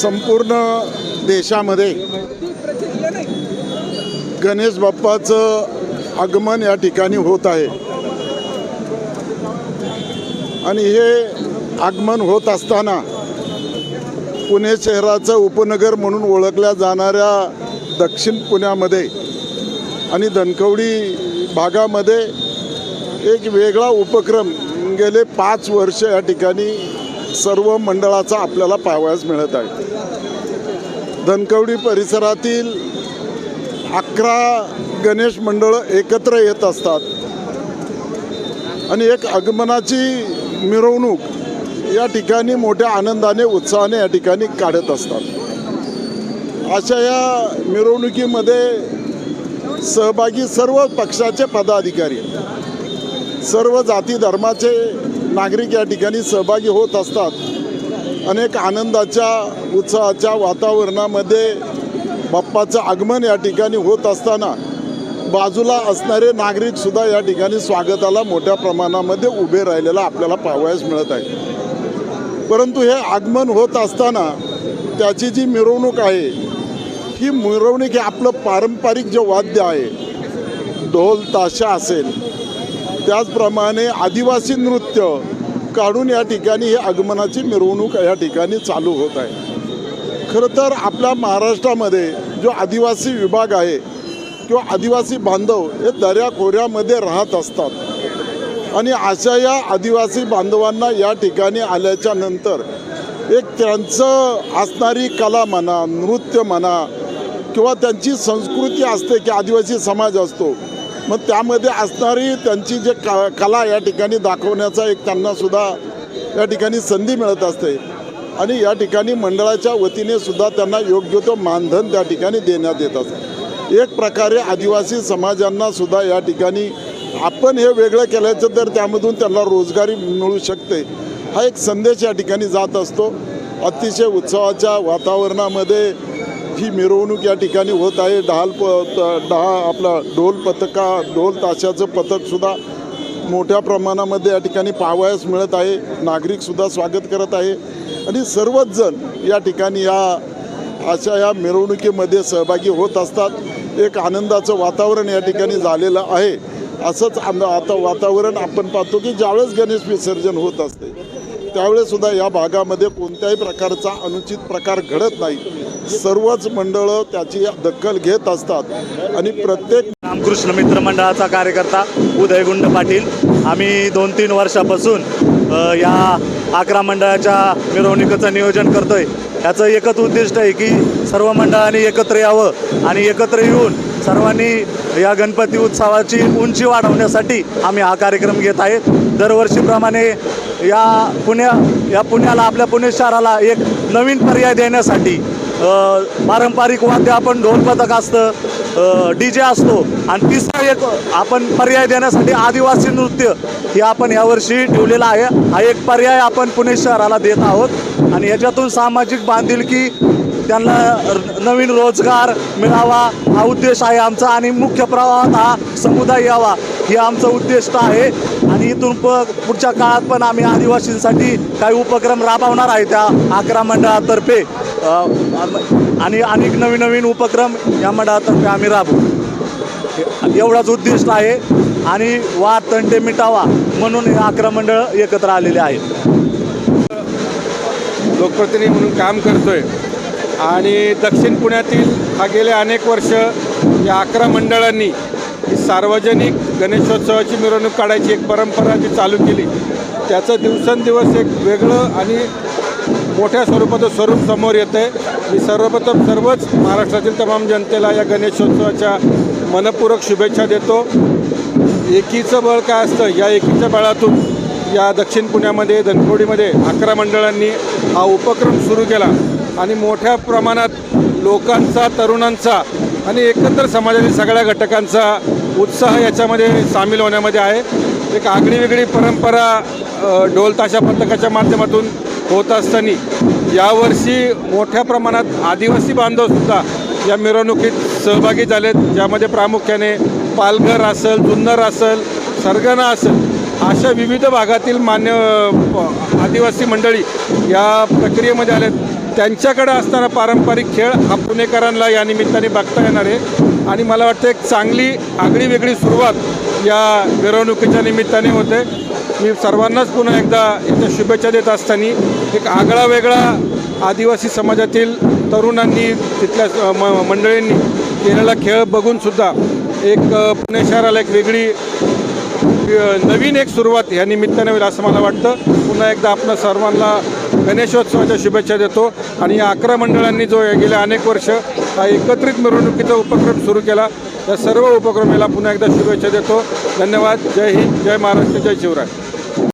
संपूर्ण देशामध्ये गणेश बाप्पाचं आगमन या ठिकाणी होत आहे. आणि हे आगमन होत असताना पुणे शहराचं उपनगर म्हणून ओळखल्या जाणाऱ्या दक्षिण पुण्यामध्ये आणि धनकवडी भागामध्ये एक वेगळा उपक्रम गेले पाच वर्ष या ठिकाणी सर्व मंडळाचा आपल्याला पाहावयास मिळत आहे. धनकवडी परिसरातील अकरा गणेश मंडळं एकत्र येत असतात. आणि एक आगमनाची मिरवणूक या ठिकाणी मोठ्या आनंदाने उत्साहाने या ठिकाणी काढत असतात. अशा या मिरवणुकीमध्ये सहभागी सर्व पक्षाचे पदाधिकारी सर्व जाती धर्माचे नागरिक या ठिकाणी सहभागी होत असतात. अनेक आनंदाच्या उत्साहाच्या वातावरणामध्ये बाप्पाचं आगमन या ठिकाणी होत असताना बाजूला असणारे नागरिकसुद्धा या ठिकाणी स्वागताला मोठ्या प्रमाणामध्ये उभे राहिलेला आपल्याला पाहावयास मिळत आहे. परंतु हे आगमन होत असताना त्याची जी मिरवणूक आहे ही मिरवणूक हे आपलं पारंपरिक जे वाद्य आहे ढोल ताशा असेल त्याचप्रमाणे आदिवासी नृत्य काढून या ठिकाणी ही आगमनाची मिरवणूक या ठिकाणी चालू होत आहे. खरं तर आपल्या महाराष्ट्रामध्ये जो आदिवासी विभाग आहे किंवा आदिवासी बांधव हे दऱ्याखोऱ्यामध्ये राहत असतात. आणि अशा या आदिवासी बांधवांना या ठिकाणी आल्याच्यानंतर एक त्यांचं असणारी कला म्हणा नृत्य म्हणा किंवा त्यांची संस्कृती असते की आदिवासी समाज असतो मग त्यामध्ये असणारी त्यांची जे क कला या ठिकाणी दाखवण्याचा एक त्यांनासुद्धा या ठिकाणी संधी मिळत असते. आणि या ठिकाणी मंडळाच्या वतीने सुद्धा त्यांना योग्य तो मानधन त्या ठिकाणी देण्यात येत असते. एक प्रकारे आदिवासी समाजांना सुद्धा या ठिकाणी आपण हे वेगळं केल्याचं तर त्यामधून त्यांना रोजगारी मिळू शकते. हा एक संदेश या ठिकाणी जात असतो. अतिशय उत्सवाच्या वातावरणामध्ये ही मिरवणूक या ठिकाणी होत आहे. ढाल प त- डहा आपला ढोल पथका ढोल ताशाचं पथकसुद्धा मोठ्या प्रमाणामध्ये या ठिकाणी पाहावयास मिळत आहे. नागरिकसुद्धा स्वागत करत आहे. आणि सर्वच जण या ठिकाणी या अशा या मिरवणुकीमध्ये सहभागी होत असतात. एक आनंदाचं वातावरण या ठिकाणी झालेलं आहे. असंच आम- आता वातावरण आपण पाहतो की ज्यावेळेस गणेश विसर्जन होत असते. त्यावेळेसुद्धा या भागामध्ये कोणत्याही प्रकारचा अनुचित प्रकार घडत नाही. सर्वच मंडळं त्याची दखल घेत असतात. आणि प्रत्येक रामकृष्ण मित्र मंडळाचा कार्यकर्ता उदयगुंड पाटील. आम्ही दोन तीन वर्षापासून या अकरा मंडळाच्या मिरवणुकीचं नियोजन करतोय. याचं एकच उद्दिष्ट आहे की सर्व मंडळांनी एकत्र यावं आणि एकत्र येऊन सर्वांनी या गणपती उत्सवाची उंची वाढवण्यासाठी आम्ही हा कार्यक्रम घेत आहे. दरवर्षीप्रमाणे या पुण्या या पुण्याला आपल्या पुणे शहराला एक नवीन पर्याय देण्यासाठी पारंपरिक वाद्य आपण ढोल पथक असतं डी जे असतो आणि तिसरा एक आपण पर्याय देण्यासाठी आदिवासी नृत्य हे आपण यावर्षी ठेवलेलं आहे. हा एक पर्याय आपण पुणे शहराला देत आहोत. आणि याच्यातून सामाजिक बांधिलकी त्यांना र- नवीन रोजगार मिळावा हा उद्देश आहे आमचा. आणि मुख्य प्रवाहात हा समुदाय यावा. हे आमचं उद्दिष्ट आहे. आणि इथून प पुढच्या काळात पण आम्ही आदिवासींसाठी काही उपक्रम राबवणार आहे त्या अकरा मंडळातर्फे. आणि अनेक नवीन नवीन उपक्रम या मंडळातर्फे आम्ही राबवू. एवढाच उद्दिष्ट आहे. आणि वाद तंटे मिटावा म्हणून हे अकरा मंडळ एकत्र आलेले आहेत. लोकप्रतिनिधी म्हणून काम करतोय. आणि दक्षिण पुण्यातील हा गेले अनेक वर्ष या अकरा मंडळांनी सार्वजनिक गणेशोत्सवाची मिरवणूक काढायची एक परंपरा जी चालू केली त्याचं दिवसेंदिवस एक वेगळं आणि मोठ्या स्वरूपाचं स्वरूप समोर येतं आहे मी सर्वप्रथम सर्वच महाराष्ट्रातील तमाम जनतेला या गणेशोत्सवाच्या मनपूरक शुभेच्छा देतो. एकीचं बळ काय असतं? या एकीच्या बळातून या दक्षिण पुण्यामध्ये धनकोडीमध्ये अकरा मंडळांनी हा उपक्रम सुरू केला. आणि मोठ्या प्रमाणात लोकांचा तरुणांचा आणि एकंदर समाजातील सगळ्या घटकांचा उत्साह याच्यामध्ये सामील होण्यामध्ये आहे. एक आगळी वेगळी परंपरा अ, ढोल ताशा पथकाच्या माध्यमातून होत असताना यावर्षी मोठ्या प्रमाणात आदिवासी बांधवसुद्धा या मिरवणुकीत सहभागी झालेत. ज्यामध्ये प्रामुख्याने पालघर असेल जुन्नर असेल सरगणा असेल अशा विविध भागातील मान्य आदिवासी मंडळी या प्रक्रियेमध्ये आलेत. त्यांच्याकडे असणारा पारंपरिक खेळ हा पुणेकरांना या निमित्ताने बघता येणार आहे. आणि मला वाटतं एक चांगली आगळी वेगळी सुरुवात या मिरवणुकीच्या निमित्ताने होते. मी सर्वांनाच पुन्हा एकदा इथं शुभेच्छा देत असताना एक आगळा वेगळा आदिवासी समाजातील तरुणांनी तिथल्या म मंडळींनी केलेला खेळ बघूनसुद्धा एक पुणे शहराला एक वेगळी नवीन एक सुरुवात या निमित्ताने होईल असं मला वाटतं. पुन्हा एकदा आपल्या सर्वांना गणेशोत्सवाच्या शुभेच्छा देतो. आणि या अकरा मंडळांनी जो या गेल्या अनेक वर्ष हा एकत्रित मिरवणुकीचा उपक्रम सुरू केला. त्या सर्व उपक्रमाला पुन्हा एकदा शुभेच्छा देतो. धन्यवाद. जय हिंद. जय महाराष्ट्र. जय शिवराय.